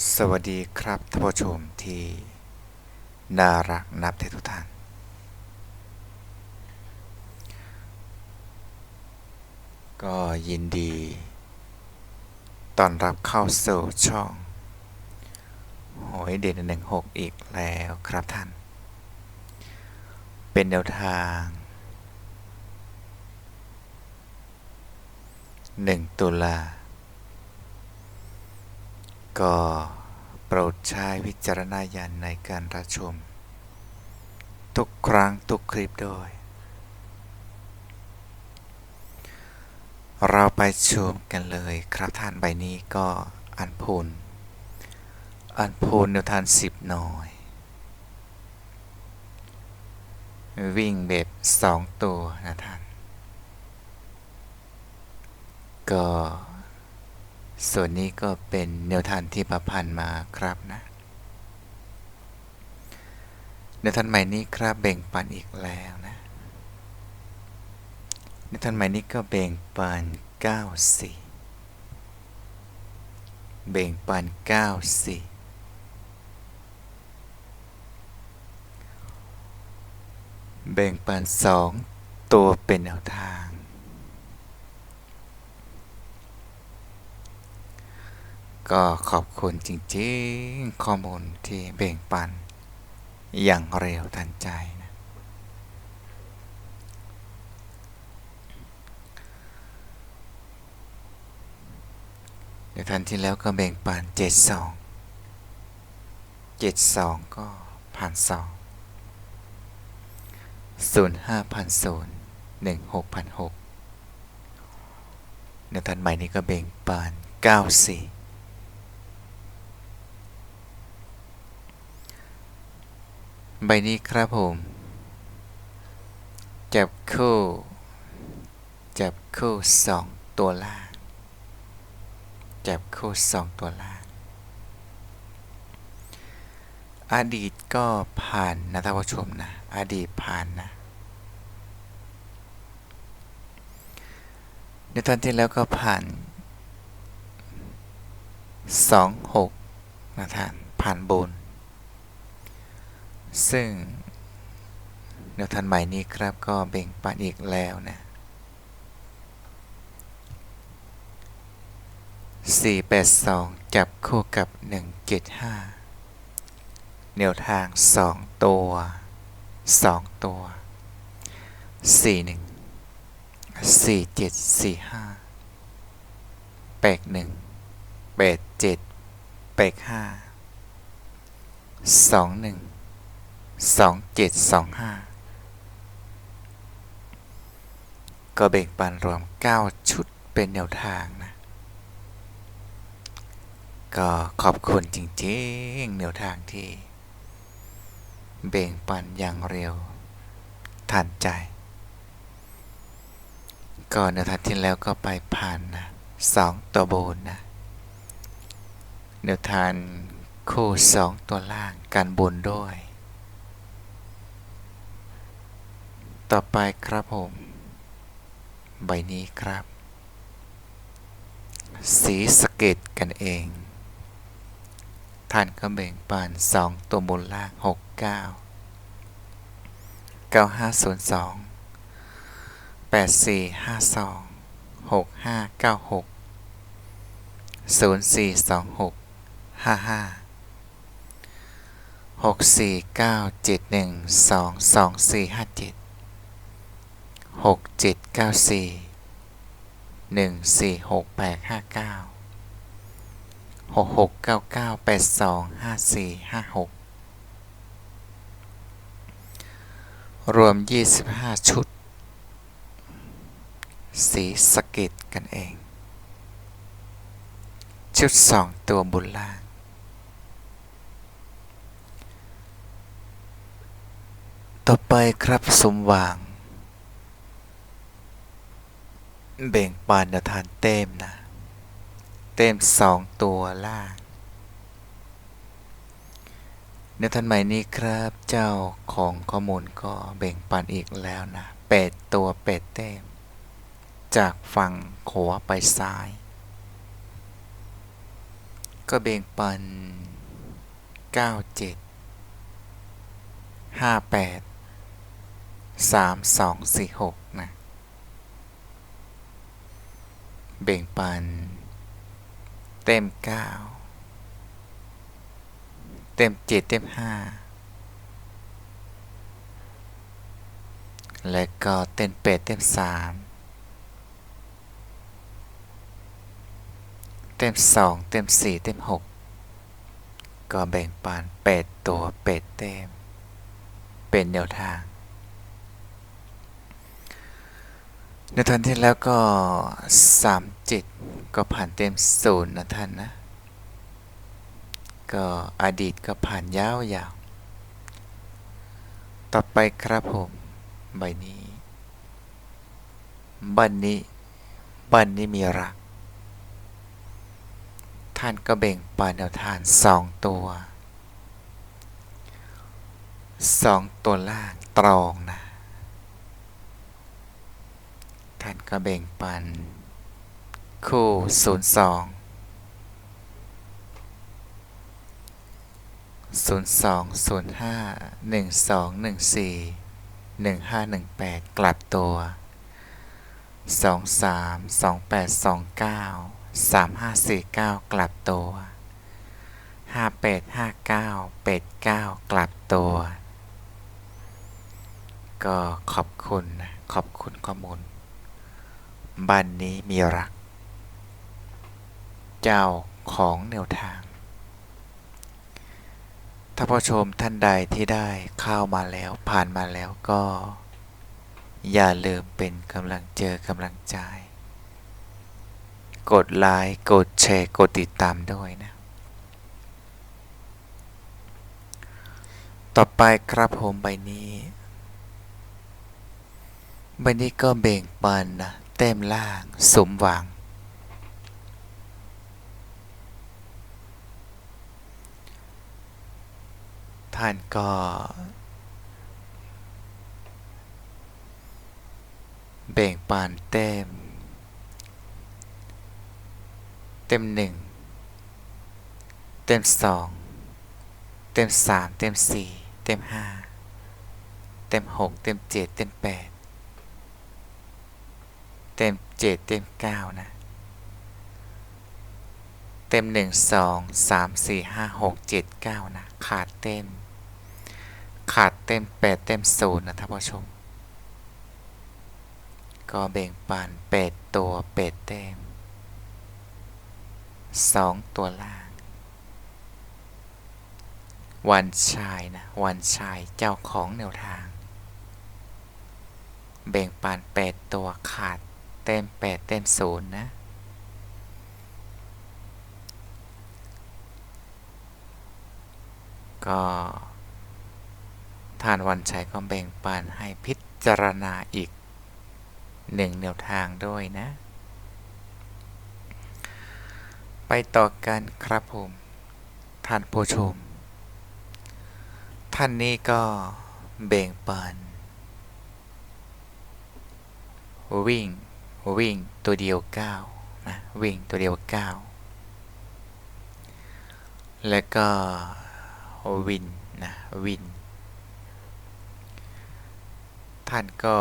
สวัสดีครับท่านผู้ชมที่น่ารักนับถือทุกท่าน ก็ยินดีต้อนรับเข้าสู่ช่องหอยเด่นหนึ่งหกอีกแล้วครับท่าน เป็นแนวทาง1ตุลา ก็โปรดใช้วิจารณญาณในการรับชม ทุกครั้งทุกคลิปด้วย เราไปชมกันเลยครับท่านใบนี้ก็อันพูนอันพูนแนวทานสิบหน่อย วิ่งเบ็บสองตัวนะท่าน ก็ ส่วนนี้ก็เป็นแนวทางที่ประพันธ์มาครับนะแนวทางใหม่นี้ครับแบ่งปันอีกแล้วนะแนวทางใหม่นี้ก็แบ่งปัน94แบ่งปัน94แบ่งปัน2ตัวเป็นแนวทาง ก็ขอบคุณจริงๆ ข้อมูลที่เบ่งปัน อย่างเร็วทันใจนะ เดี๋ยวทันที่แล้วก็เบ่งปัน 72 72 ก็ผ่านสองศูนย์ห้าพันศูนย์หนึ่งหกพันหกเดี๋ยวทันใหม่นี้ก็เบ่งปัน 94 ใบนี้ครับผม จับคู่ จับคู่สองตัวล่าง จับคู่สองตัวล่าง อดีตก็ผ่านนะท่านผู้ชมนะ อดีตผ่านนะ ในตอนที่แล้วก็ผ่าน2 6นะท่านผ่านบน ซึ่งแนวทางใหม่นี้ครับก็เบ่งปันอีกแล้วนะ482 จับคู่กับ 175 แนวทาง 2 ตัว 2 ตัว 41 4745 81 87 85 21 สองเจ็ดสองห้าก็แบ่งปันรวมเก้าชุดเป็นแนวทางนะ ก็ขอบคุณจริงๆ แนวทางที่ แบ่งปันอย่างเร็ว ทันใจ ก่อนนะทัดที่แล้วก็ไปผ่านนะสองตัวบนนะ แนวทานคู่สองตัวล่างการบนด้วย ต่อไปครับผม ใบนี้ครับ สีสเก็ตกันเอง ท่านก็แบ่งปันสองตัวบนล่างหกเก้าเก้าห้าศูนย์สองแปดสี่ห้าสองหกห้าเก้าหกศูนย์สี่สองหกห้าห้าหกสี่เก้าเจ็ดหนึ่งสองสองสี่ห้าเจ็ด หกเจ็ดเก้าสี่หนึ่งสี่หกแปดห้าเก้าหกหกเก้าเก้าแปดสองห้าสี่ห้าหกรวมยี่สิบห้าชุด สีสเก็ตกันเอง ชุดสองตัวบนล่างต่อไปครับสมหว่าง เบ่งปานทานเต็มนะ เต็มสองตัวล่างในทันใหม่นี้ครับเจ้าของข้อมูลก็เบ่งปันอีกแล้วนะเป็ดตัวเป็ดเต็มจากฝั่งขวาไปซ้าย ก็เบ่งปันเก้าเจ็ดห้าแปดสามสองสี่หกนะ เบ่งปัน เต็มเก้าเต็มเจ็ดเต็มห้าและก็เต็มแปดเต็มสามเต็มสองเต็มสี่เต็มหกก็แบ่งปันแปดตัวแปดเต็ม เป็นแนวทาง ในทันที่แล้วก็สามจิตก็ผ่านเต็มศูนย์นะท่านนะ ก็อดีตก็ผ่านยาวๆ ต่อไปครับผม ใบนี้ บันนี้ บันนี้มีรัก ท่านก็เบ่งปานแนวทานสองตัวสองตัวล่างตรองนะ ท่านก็เบ่งปัน คู่ศูนย์สองศูนย์สองศูนย์ห้าหนึ่งสองหนึ่งสี่หนึ่งห้าหนึ่งแปดกลับตัวสองสามสองแปดสองเก้าสามห้าสี่เก้ากลับตัวห้าแปดห้าเก้าแปดเก้ากลับตัว ก็ขอบคุณนะ ขอบคุณข้อมูล บ้านนี้มีรัก เจ้าของแนวทาง ถ้าผู้ชมท่านใดที่ได้เข้ามาแล้วผ่านมาแล้วก็ อย่าลืมเป็นกำลังเจอกำลังใจ กดไลค์กดแชร์กดติดตามด้วยนะ ต่อไปครับผมใบนี้ใบนี้ก็เบ่งปันนะ ต็มล่าง สมหวัง ท่านก็เบ่งปานเต็มเต็มหนึ่ง เต็มสอง เต็มสาม เต็มสี่ เต็มห้า เต็มหก เต็มเจ็ด เต็มแปด เต็มเจ็ดเต็มเก้านะ เต็มหนึ่งสองสามสี่ห้าหกเจ็ดเก้านะ ขาดเต็ม ขาดเต็มแปดเต็มศูนย์นะท่านผู้ชม ก็แบ่งปันเป็ดตัวเป็ดเต็มสองตัวล่าง วันชายนะ วันชายเจ้าของแนวทาง แบ่งปันเป็ดตัวขาด เต็มแปดเต็มศูนย์นะก็ท่านวันชัยก็แบ่งปันให้พิจารณาอีกหนึ่งแนวทางด้วยนะ ไปต่อกันครับผม ท่านผู้ชม ท่านนี้ก็แบ่งปันวิ่ง วิ่งตัวเดียวก้าวนะวิ่งตัวเดียวก้าวแล้วก็วินนะวิน ท่านก็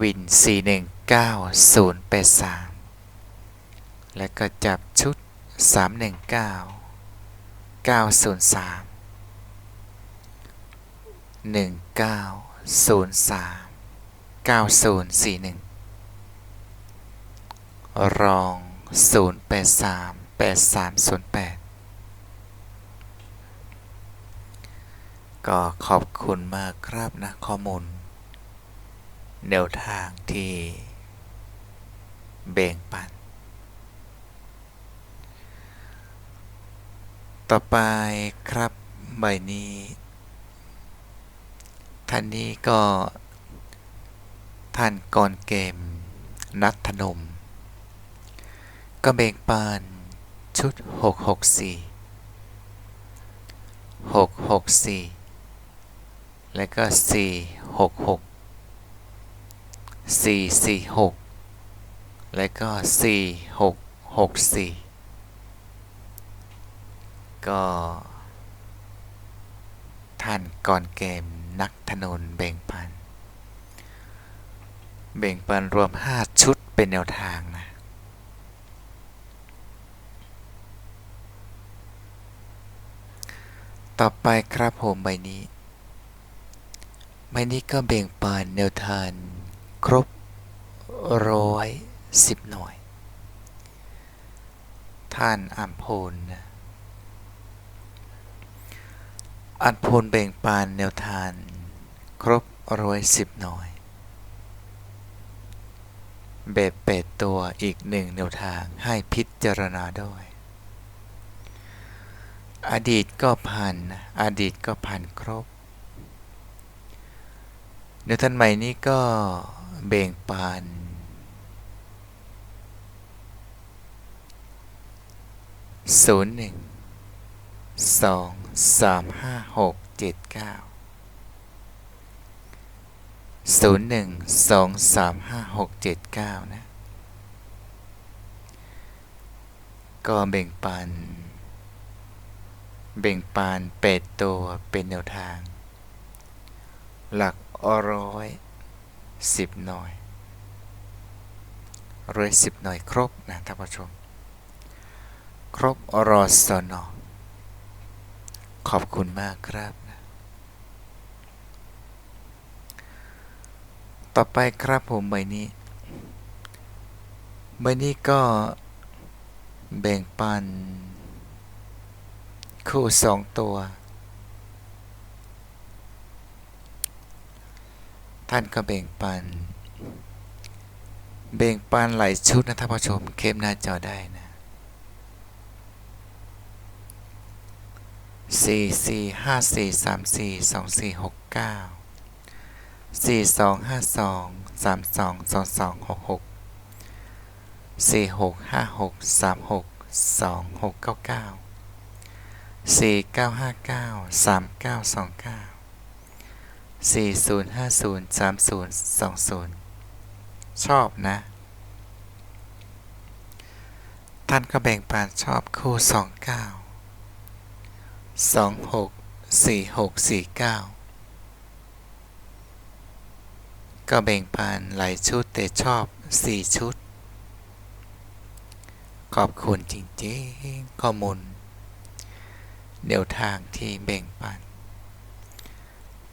วิน 419083 แล้วก็จับชุด 319 903 1903 9041 รอง 083 8308 ก็ขอบคุณมากครับนะข้อมูล แนวทางที่เบ่งปัน ต่อไปครับใบนี้ท่านนี้ก็ ท่านก่อนเกม นัทธนมก็เบงปันชุด 664 664 แล้วก็ 466 446 แล้วก็ 4 6หกสี่ก็ท่านก่อนเกมนักถนนเบ่งปัน เบ่งปันรวม 5 ชุดเป็นแนวทางนะ ต่อไปครับผมใบนี้ ใบนี้ก็เบ่งปันแนวทางครบร้อยสิบหน่วย ท่านอัมพลนะอันพลเบ่งปานแนวทานครบร้อยสิบหน่วย เบ็ดเป็ดตัวอีกหนึ่งแนวทางให้พิจารณาด้วย อดีตก็พันอดีตก็พันครบแนวท่านใหม่นี้ก็เบ่งปานศูนย์หนึ่งสองสามห้าหกเจ็ดเก้า ศูนย์หนึ่งสองสามห้าหกเจ็ดเก้านะ ก็เบ่งปันเบ่งปานเป็ดตัวเป็นแนวทาง หลักร้อยสิบหน่อยร้อยสิบหน่อยครบนะท่านผู้ชม ครบรอสนอขอบคุณมากครับนะ ต่อไปครับผมใบนี้ ใบนี้ก็แบ่งปัน คู่สองตัว ท่านก็แบ่งปัน แบ่งปันหลายชุดนะท่านผู้ชมเข้มหน้าจอได้นะสี่สี่ห้าสี่สามสี่สองสี่หกเก้า สี่สองห้าสองสามสองสองสองหกหกสี่หกห้าหกสามหกสองหกเก้าเก้าสี่เก้าห้าเก้าสามเก้าสองเก้าสี่ศูนย์ห้าศูนย์สามศูนย์สองศูนย์ชอบนะ ท่านก็แบ่งปันชอบคู่สองเก้าสองหกสี่หกสี่เก้า ก็แบ่งปันหลายชุดแต่ชอบสี่ชุด ขอบคุณจริงๆข้อมูลแนวทางที่แบ่งปัน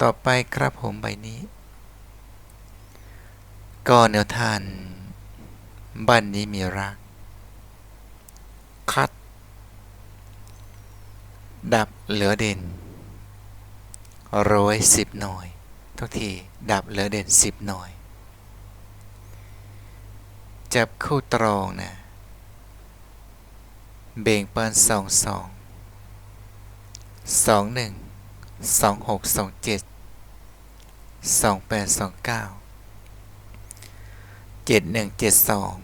ต่อไปครับผมใบนี้ ก็แนวทางบ้านนี้มีรัก คัด ดับเหลือเด่นร้อยสิบหน่อย ทุกทีดับเหลือเด่นสิบหน่อยจับคู่ตรองนะเบ่งเปิ้นสองสองสองหนึ่งสองหกสองเจ็ดสองแปดสองเก้าเจ็ดหนึ่งเจ็ดสอง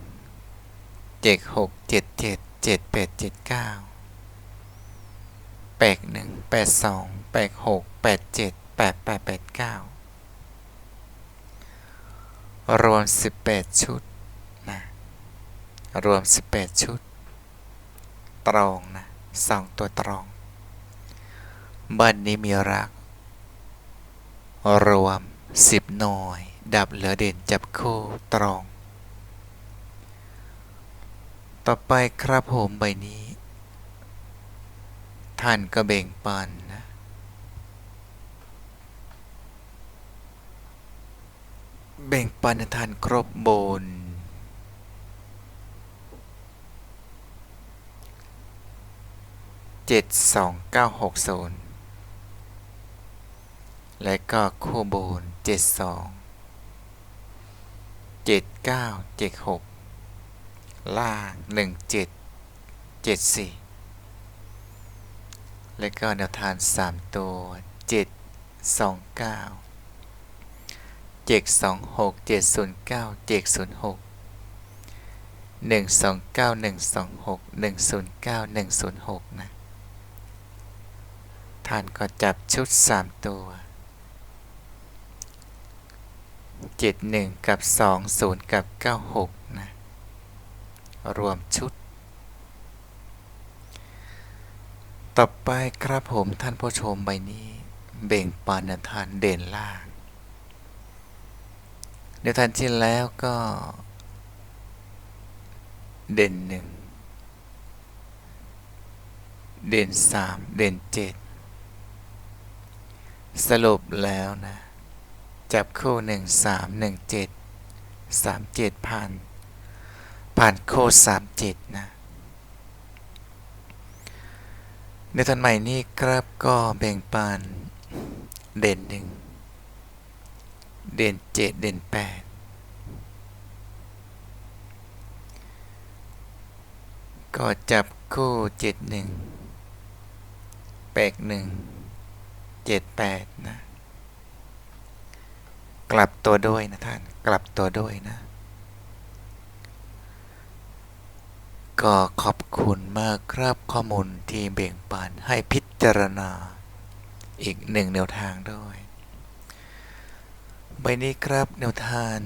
เจ็ดหกเจ็ดเจ็ดเจ็ดแปดเจ็ดเก้าแปดหนึ่งแปดสองแปดหกแปดเจ็ดแปดแปดแปดเก้า รวมสิบแปดชุดนะรวมสิบแปดชุด ตรองนะสองตัวตรองบ้านนี้มีรัก รวมสิบหน่วย ดับเหลือเด่นจับคู่ตรอง ต่อไปครับผมใบนี้ ท่านก็เบ่งปันนะ เบ่งปันทานครบบน เจ็ดสองเก้าหกศูนย์และก็คู่บนเจ็ดสองเจ็ดเก้าเจ็ดหกล่างหนึ่งเจ็ดเจ็ดสี่และก็แนวทางสามตัวเจ็ดสองเก้า เจ็ดสองหกเจ็ดศูนย์เก้าเจ็ดศูนย์หกหนึ่งสองเก้าหนึ่งสองหกหนึ่งศูนย์เก้าหนึ่งศูนย์หกนะ ท่านก็จับชุดสามตัวเจ็ดหนึ่งกับสองศูนย์กับเก้าหกนะ รวมชุด ต่อไปครับผมท่านผู้ชมใบนี้ เบ่งปานทานเด่นลาก เดี๋ยวทันที่แล้วก็ เด่นหนึ่งเด่นสามเด่นเจ็ดสรุปแล้วนะ จับคู่หนึ่งสามหนึ่งเจ็ดสามเจ็ดผ่าน ผ่านโคสามเจ็ดนะในทันใหม่นี้ครับก็แบ่งปันเด่นหนึ่ง เด่นเจ็ดเด่นแปดก็จับคู่เจ็ดหนึ่งแปดหนึ่งเจ็ดแปดนะ กลับตัวด้วยนะท่าน กลับตัวด้วยนะ ก็ขอบคุณมากครับข้อมูลที่เบ่งปันให้พิจารณา อีกหนึ่งแนวทางด้วย ใบนี้ครับแนวทาง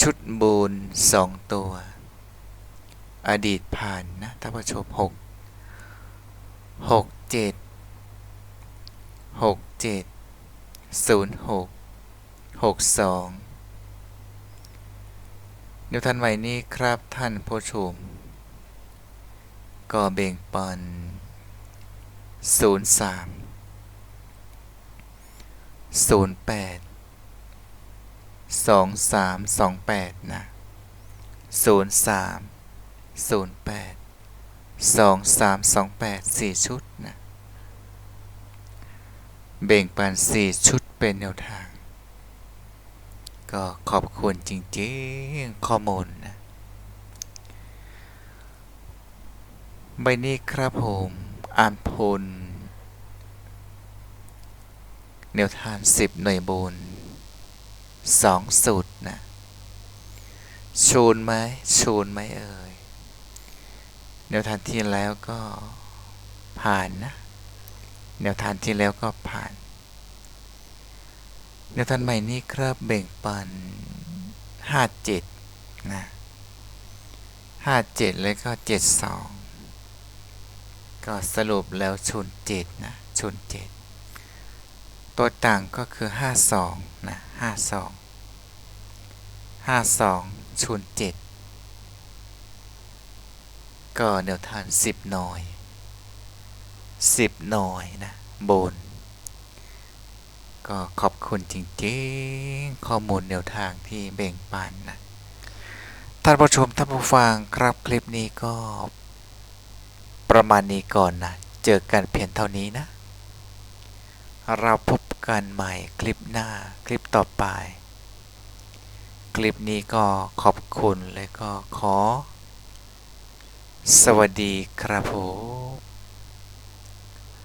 ชุดบูนสองตัว อดีตผ่านนะท่านผู้ชมหกหกเจ็ดหกเจ็ดศูนย์หกหกสองแนวทางใหม่นี้ครับท่านผู้ชมก็เบ่งปันศูนย์สาม ศูนย์แปดสองสามสองแปดนะศูนย์สามศูนย์แปดสองสามสองแปดสี่ชุดนะเบ่งปันสี่ชุดเป็นแนวทาง ก็ขอบคุณจริงๆข้อมูลนะใบนี้ครับผมอ่านพล แนวทางสิบหน่วยบุญสองสูตรนะชูนไหมชูนไหมเอ่ยแนวทางที่แล้วก็ผ่านนะแนวทางที่แล้วก็ผ่าน แนวทางใหม่นี้ครับเบ่งปันห้าเจ็ดนะห้าเจ็ดแล้วก็เจ็ดสองก็สรุปแล้วชุนเจ็ดนะชุนเจ็ด ตัวต่างก็คือห้าสองนะห้าสองห้าสองชุนเจ็ดก็แนวทางสิบหน่อยสิบหน่อยนะบน ก็ขอบคุณจริงๆ ข้อมูลแนวทางที่แบ่งปันนะ ท่านผู้ชมท่านผู้ฟังครับคลิปนี้ก็ ประมาณนี้ก่อนนะ เจอกันเพียงเท่านี้นะเราพบ กันใหม่คลิปหน้าคลิปต่อไป คลิปนี้ก็ขอบคุณและก็ขอ สวัสดีครับผม